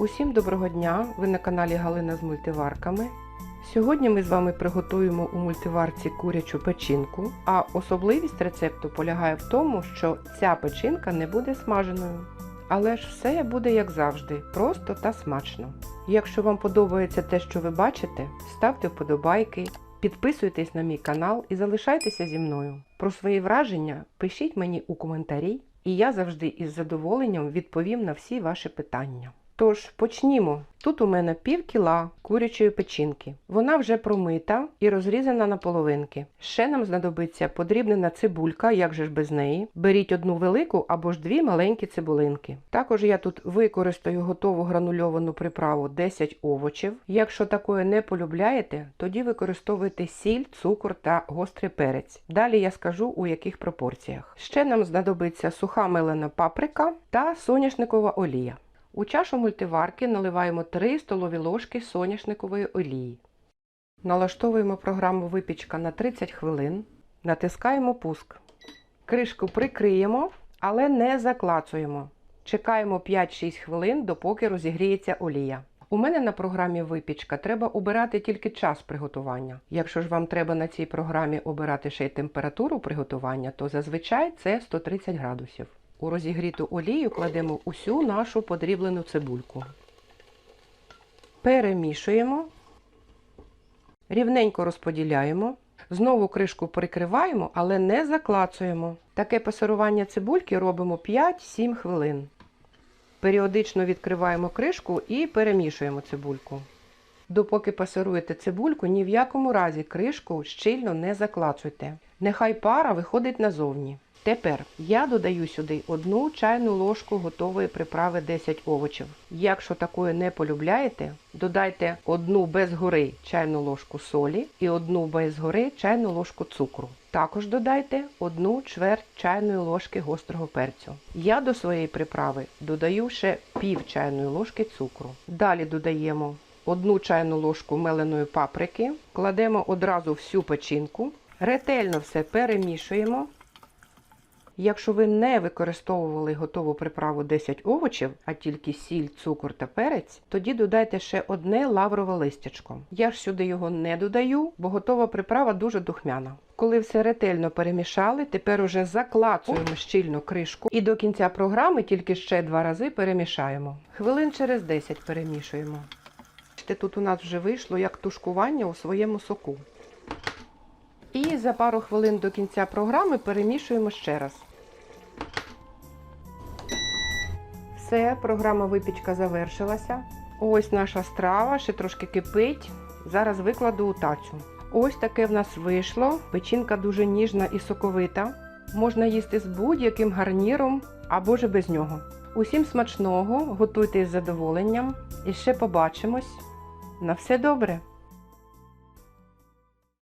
Усім доброго дня! Ви на каналі Галина з мультиварками. Сьогодні ми з вами приготуємо у мультиварці курячу печінку, а особливість рецепту полягає в тому, що ця печінка не буде смаженою. Але ж все буде як завжди, просто та смачно. Якщо вам подобається те, що ви бачите, ставте вподобайки, підписуйтесь на мій канал і залишайтеся зі мною. Про свої враження пишіть мені у коментарі, і я завжди із задоволенням відповім на всі ваші питання. Тож почнімо. Тут у мене пів кіла курячої печінки. Вона вже промита і розрізана на половинки. Ще нам знадобиться подрібнена цибулька, як же ж без неї. Беріть одну велику або ж дві маленькі цибулинки. Також я тут використаю готову гранульовану приправу 10 овочів. Якщо такої не полюбляєте, тоді використовуйте сіль, цукор та гострий перець. Далі я скажу у яких пропорціях. Ще нам знадобиться суха мелена паприка та соняшникова олія. У чашу мультиварки наливаємо 3 столові ложки соняшникової олії. Налаштовуємо програму випічка на 30 хвилин. Натискаємо пуск. Кришку прикриємо, але не заклацуємо. Чекаємо 5-6 хвилин, допоки розігріється олія. У мене на програмі випічка треба обирати тільки час приготування. Якщо ж вам треба на цій програмі обирати ще й температуру приготування, то зазвичай це 130 градусів. У розігріту олію кладемо усю нашу подріблену цибульку. Перемішуємо, рівненько розподіляємо. Знову кришку прикриваємо, але не заклацуємо. Таке пасирування цибульки робимо 5-7 хвилин. Періодично відкриваємо кришку і перемішуємо цибульку. Допоки пасируєте цибульку, ні в якому разі кришку щільно не заклацуйте. Нехай пара виходить назовні. Тепер я додаю сюди одну чайну ложку готової приправи 10 овочів. Якщо такої не полюбляєте, додайте одну без гори чайну ложку солі і одну без гори чайну ложку цукру. Також додайте одну чверть чайної ложки гострого перцю. Я до своєї приправи додаю ще пів чайної ложки цукру. Далі додаємо одну чайну ложку меленої паприки, кладемо одразу всю печінку, ретельно все перемішуємо. Якщо ви не використовували готову приправу 10 овочів, а тільки сіль, цукор та перець, тоді додайте ще одне лаврове листячко. Я ж сюди його не додаю, бо готова приправа дуже духмяна. Коли все ретельно перемішали, тепер уже заклацуємо щільно кришку і до кінця програми тільки ще два рази перемішаємо. Хвилин через 10 перемішуємо. Тут у нас вже вийшло як тушкування у своєму соку. І за пару хвилин до кінця програми перемішуємо ще раз. Все, програма випічка завершилася. Ось наша страва, ще трошки кипить. Зараз викладу у тацю. Ось таке в нас вийшло. Печінка дуже ніжна і соковита. Можна їсти з будь-яким гарніром або ж без нього. Усім смачного, готуйте із задоволенням і ще побачимось. На все добре!